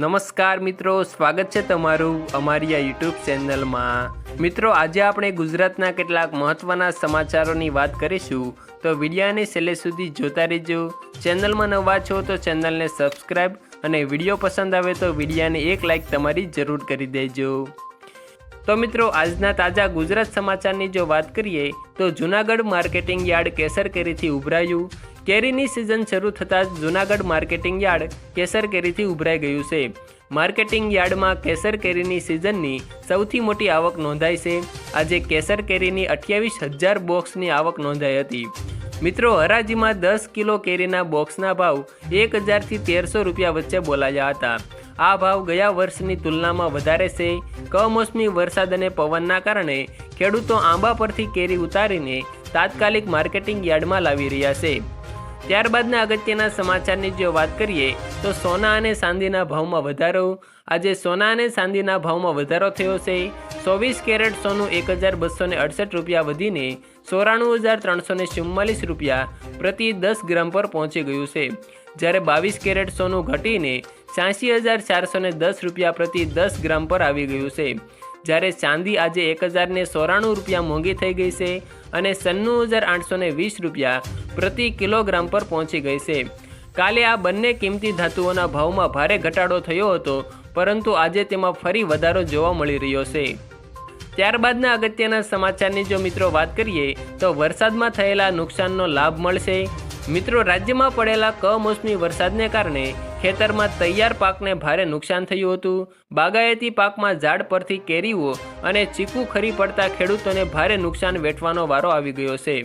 નમસ્કાર મિત્રો, સ્વાગત છે તમારું અમારી આ યુટ્યુબ ચેનલમાં મિત્રો, આજે આપણે ગુજરાતના કેટલાક મહત્ત્વના સમાચારોની વાત કરીશું. તો વિડિયાને છેલ્લે સુધી જોતા રહેજો. ચેનલમાં નવા છો તો ચેનલને સબસ્ક્રાઈબ અને વીડિયો પસંદ આવે તો વિડીયાને એક લાઈક તમારી જરૂર કરી દેજો. તો મિત્રો, આજના તાજા ગુજરાત સમાચારની જો વાત કરીએ, તો જૂનાગઢ માર્કેટિંગ યાર્ડ કેસર કેરીથી ઉભરાયું. કેરીની સિઝન શરૂ થતાં જ જૂનાગઢ માર્કેટિંગ યાર્ડ કેસર કેરીથી ઉભરાઈ ગયું છે. માર્કેટિંગ યાર્ડમાં કેસર કેરીની સિઝનની સૌથી મોટી આવક નોંધાઈ છે. આજે કેસર કેરીની અઠ્યાવીસ હજાર બોક્સની આવક નોંધાઈ હતી. મિત્રો, હરાજીમાં દસ કિલો કેરીના બોક્સના ભાવ એક હજારથી તેરસો રૂપિયા વચ્ચે બોલાયા હતા. આ ભાવ ગયા વર્ષની તુલનામાં વધારે છે. કમોસમી વરસાદ અને પવનના કારણે ખેડૂતો આંબા પરથી કેરી ઉતારીને તાત્કાલિક માર્કેટિંગ યાર્ડમાં લાવી રહ્યા છે. ત્યારબાદના અગત્યના સમાચારની જો વાત કરીએ, તો સોના અને ચાંદીના ભાવમાં વધારો. આજે સોના અને ચાંદીના ભાવમાં વધારો થયો છે. ચોવીસ કેરેટ સોનું એક હજાર બસો ને અડસઠ રૂપિયા વધીને ચોરાણું હજાર ત્રણસો ને ચુમ્માલીસ રૂપિયા પ્રતિ દસ ગ્રામ પર પહોંચી ગયું છે. જ્યારે બાવીસ કેરેટ સોનું ઘટીને છ્યાસી હજાર ચારસો ને દસ રૂપિયા પ્રતિ દસ ગ્રામ પર આવી ગયું છે. જ્યારે ચાંદી આજે એક હજારને ચોરાણું રૂપિયા મોંઘી થઈ ગઈ છે. અને સન્નું હજાર આઠસો વીસ રૂપિયા પ્રતિ કિલોગ્રામ પર પહોંચી ગઈ છે. કાલે આ બંને કિંમતી ધાતુઓના ભાવમાં ભારે ઘટાડો થયો હતો, પરંતુ આજે તેમાં ફરી વધારો જોવા મળી રહ્યો છે. ત્યારબાદના અગત્યના સમાચારની જો મિત્રો વાત કરીએ, તો વરસાદમાં થયેલા નુકસાનનો લાભ મળશે. મિત્રો, રાજ્યમાં પડેલા કમોસમી વરસાદને કારણે ખેતરમાં તૈયાર પાકને ભારે નુકસાન થયું હતું. બાગાયતી પાકમાં ઝાડ પરથી કેરીઓ અને ચીકુ ખરી પડતા ખેડૂતોને ભારે નુકસાન વેઠવાનો વારો આવી ગયો છે.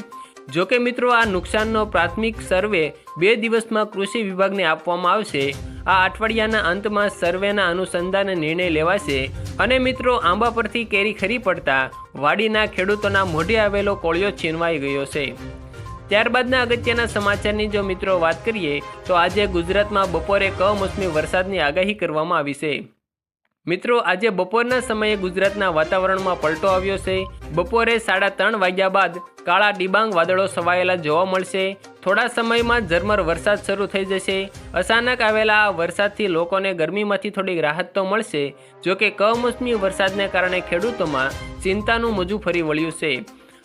જોકે મિત્રો, આ નુકસાનનો પ્રાથમિક સર્વે બે દિવસમાં કૃષિ વિભાગને આપવામાં આવશે. આ અઠવાડિયાના અંતમાં સર્વેના અનુસંધાને નિર્ણય લેવાશે. અને મિત્રો, આંબા પરથી કેરી ખરી પડતા વાડીના ખેડૂતોના મોઢે આવેલો કોળિયો છીનવાઈ ગયો છે. ત્યારબાદના અગત્યના સમાચારની જો મિત્રો વાત કરીએ, તો આજે ગુજરાતમાં બપોરે કમોસમી વરસાદની આગાહી કરવામાં આવી છે. મિત્રો, આજે બપોરના સમયે ગુજરાતના વાતાવરણમાં પલટો આવ્યો છે. બપોરે સાડા ત્રણ વાગ્યા બાદ કાળા ડિબાંગ વાદળો છવાયેલા જોવા મળશે. થોડા સમયમાં ઝરમર વરસાદ શરૂ થઈ જશે. અચાનક આવેલા આ વરસાદથી લોકોને ગરમીમાંથી થોડીક રાહત તો મળશે, જોકે કમોસમી વરસાદને કારણે ખેડૂતોમાં ચિંતાનું મોજું ફરી વળ્યું છે.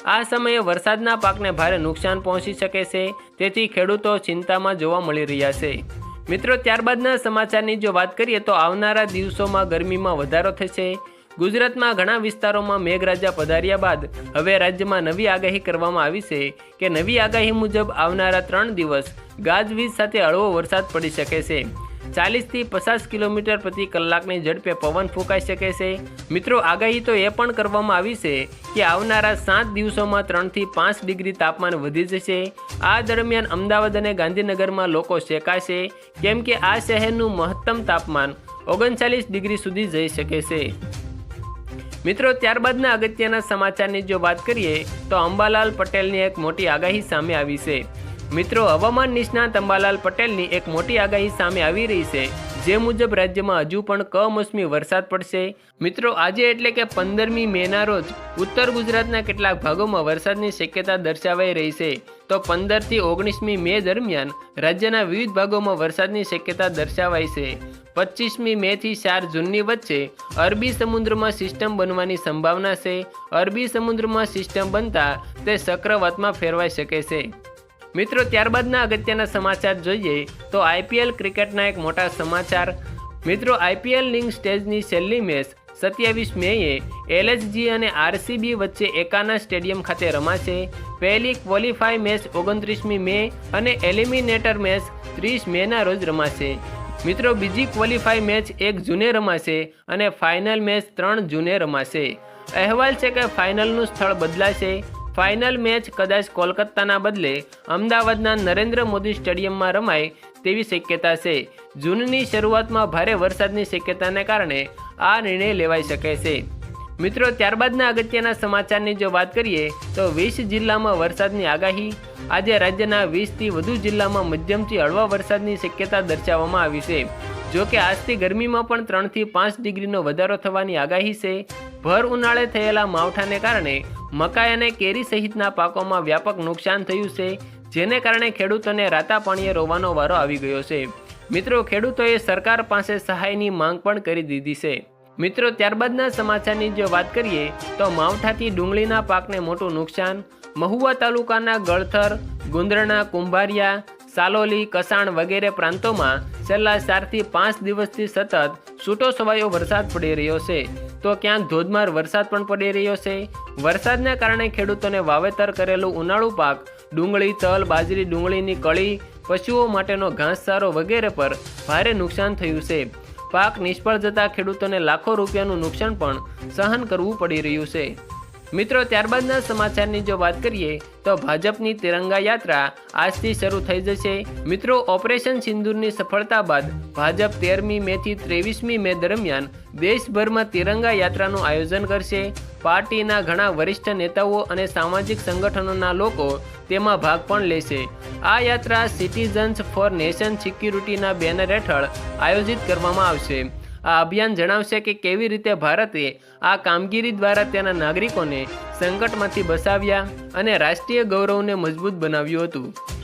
આ સમયે વરસાદના પાકને ભારે નુકસાન પહોંચી શકે છે. તેથી ખેડૂતો ચિંતામાં જોવા મળી રહ્યા છે. મિત્રો, ત્યારબાદના સમાચારની જો વાત કરીએ તો આવનારા દિવસોમાં ગરમીમાં વધારો થશે. ગુજરાતમાં ઘણા વિસ્તારોમાં મેઘરાજા પધાર્યા બાદ હવે રાજ્યમાં નવી આગાહી કરવામાં આવી છે કે નવી આગાહી મુજબ આવનારા ત્રણ દિવસ ગાજવીજ સાથે હળવો વરસાદ પડી શકે છે. ચાલીસથી પચાસ કિલોમીટર પ્રતિ કલાકની ઝડપે પવન ફૂંકાઈ શકે છે. મિત્રો, આગાહી તો એ પણ કરવામાં આવી છે કે આવનારા સાત દિવસોમાં ત્રણથી પાંચ ડિગ્રી તાપમાન વધી જશે. આ દરમિયાન અમદાવાદ અને ગાંધીનગરમાં લોકો શેકાશે, કેમ કે આ શહેરનું મહત્તમ તાપમાન ઓગણચાલીસ ડિગ્રી સુધી જઈ શકે છે. મિત્રો, ત્યારબાદના અગત્યના સમાચારની જો વાત કરીએ, તો અંબાલાલ પટેલની એક મોટી આગાહી સામે આવી છે. મિત્રો, હવામાન નિષ્ણાત અંબાલાલ પટેલની એક મોટી આગાહી સામે આવી રહી છે. જે મુજબ રાજ્યમાં હજુ પણ કમોસમી વરસાદ પડશે. મિત્રો, આજે એટલે કે પંદરમી મેના રોજ ઉત્તર ગુજરાતના કેટલાક ભાગોમાં વરસાદની શક્યતા દર્શાવાઈ રહી છે. તો પંદરથી ઓગણીસમી મે દરમિયાન રાજ્યના વિવિધ ભાગોમાં વરસાદની શક્યતા દર્શાવાઈ છે. પચીસમી મે થી ચાર જૂનની વચ્ચે અરબી સમુદ્રમાં સિસ્ટમ બનવાની સંભાવના છે. અરબી સમુદ્રમાં સિસ્ટમ બનતા તે ચક્રવાતમાં ફેરવાઈ શકે છે. મિત્રો, ત્યારબાદના અગત્યના સમાચાર જોઈએ તો આઈપીએલ ક્રિકેટના એક મોટા સમાચાર. મિત્રો, આઈપીએલ લિંગ સ્ટેજની છેલ્લી મેચ સત્યાવીસ મેએ એલએચજી અને આરસીબી વચ્ચે એકાના સ્ટેડિયમ ખાતે રમાશે. પહેલી ક્વોલિફાય મેચ ઓગણત્રીસમી મે અને એલિમિનેટર મેચ ત્રીસ મેના રોજ રમાશે. મિત્રો, બીજી ક્વોલિફાય મેચ એક જૂને રમાશે અને ફાઇનલ મેચ ત્રણ જૂને રમાશે. અહેવાલ છે કે ફાઇનલનું સ્થળ બદલાશે. ફાઇનલ મેચ કદાચ કોલકાતાના બદલે અમદાવાદના નરેન્દ્ર મોદી સ્ટેડિયમમાં રમાય તેવી શક્યતા છે. જૂનની શરૂઆતમાં ભારે વરસાદની શક્યતાને કારણે આ નિર્ણય લેવાઈ શકે છે. મિત્રો, ત્યારબાદના અગત્યના સમાચારની જો વાત કરીએ, તો વીસ જિલ્લામાં વરસાદની આગાહી. આજે રાજ્યના વીસથી વધુ જિલ્લામાં મધ્યમથી હળવા વરસાદની શક્યતા દર્શાવવામાં આવી છે. જો કે આજથી ગરમીમાં પણ ત્રણથી પાંચ ડિગ્રીનો વધારો થવાની આગાહી છે. ભર ઉનાળે થયેલા માવઠાને કારણે મકાઈ અને કેરી સહિતના પાકોમાં વ્યાપક નુકસાન થયું છે, જેને કારણે ખેડૂતોને રાતા પાણીએ રોવાનો વારો આવી ગયો છે. મિત્રો, ખેડૂતોએ સરકાર પાસે સહાયની માંગ પણ કરી દીધી છે. મિત્રો, ત્યારબાદના સમાચારની જો વાત કરીએ, તો માવઠાથી ડુંગળીના પાકને મોટું નુકસાન, મહુવા તાલુકાના ગળથર, ગુંદરણા, કુંભારિયા, સાલોલી, કસાણ વગેરે પ્રાંતોમાં છેલ્લા ચારથી પાંચ દિવસથી સતત છૂટો છવાયો વરસાદ પડી રહ્યો છે. તો ક્યાંક ધોધમાર વરસાદ પણ પડી રહ્યો છે? વરસાદના કારણે ખેડૂતોને વાવેતર કરેલું ઉનાળુ પાક, ડુંગળી, તલ, બાજરી, ડુંગળીની કળી, પશુઓ માટેનો ઘાસચારો વગેરે પર ભારે નુકસાન થયું છે. પાક નિષ્ફળ જતા ખેડૂતોને લાખો રૂપિયાનું નુકસાન પણ સહન કરવું પડી રહ્યું છે. મિત્રો, ત્યારબાદના સમાચારની જો વાત કરીએ, તો ભાજપની તિરંગા યાત્રા આજથી શરૂ થઈ જશે. મિત્રો, ઓપરેશન સિંદૂરની સફળતા બાદ ભાજપ તેરમી મે થી ત્રેવીસમી મે દરમિયાન દેશભરમાં તિરંગા યાત્રાનું આયોજન કરશે. પાર્ટીના ઘણા વરિષ્ઠ નેતાઓ અને સામાજિક સંગઠનોના લોકો તેમાં ભાગ પણ લેશે. આ યાત્રા સિટીઝન્સ ફોર નેશન સિક્યુરિટીના બેનર હેઠળ આયોજિત કરવામાં આવશે. આ અભિયાન જણાવશે કે કેવી રીતે ભારતે આ કામગીરી દ્વારા તેના નાગરિકોને સંકટમાંથી બસાવ્યા અને રાષ્ટ્રીય ગૌરવને મજબૂત બનાવ્યું હતું.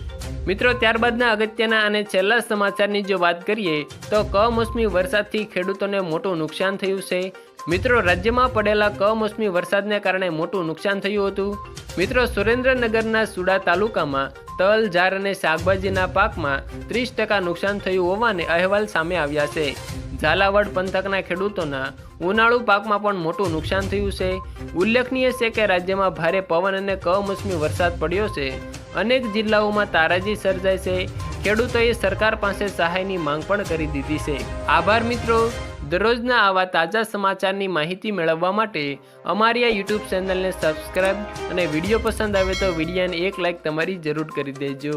મિત્રો, ત્યારબાદના અગત્યના અને છેલ્લા સમાચારની જો વાત કરીએ, તો કમોસમી વરસાદથી ખેડૂતોને મોટું નુકસાન થયું છે. મિત્રો, રાજ્યમાં પડેલા કમોસમી વરસાદને કારણે મોટું નુકસાન થયું હતું. મિત્રો, સુરેન્દ્રનગરના સુડા તાલુકામાં તલ જાર અને શાકભાજીના પાકમાં ત્રીસ ટકા નુકસાન થયું હોવાને અહેવાલ સામે આવ્યા છે. ઝાલાવાડ પંથકના ખેડૂતોના ઉનાળુ પાકમાં પણ મોટું નુકસાન થયું છે. ઉલ્લેખનીય છે કે રાજ્યમાં ભારે પવન અને કમોસમી વરસાદ પડ્યો છે. અનેક જિલ્લાઓમાં તારાજી સર્જાય છે. ખેડૂતોએ સરકાર પાસે સહાયની માંગ પણ કરી દીધી છે. આભાર મિત્રો. દરરોજના આવા તાજા સમાચારની માહિતી મેળવવા માટે અમારી આ યુટ્યુબ ચેનલને સબસ્ક્રાઈબ અને વીડિયો પસંદ આવે તો વિડીયાને એક લાઈક તમારી જરૂર કરી દેજો.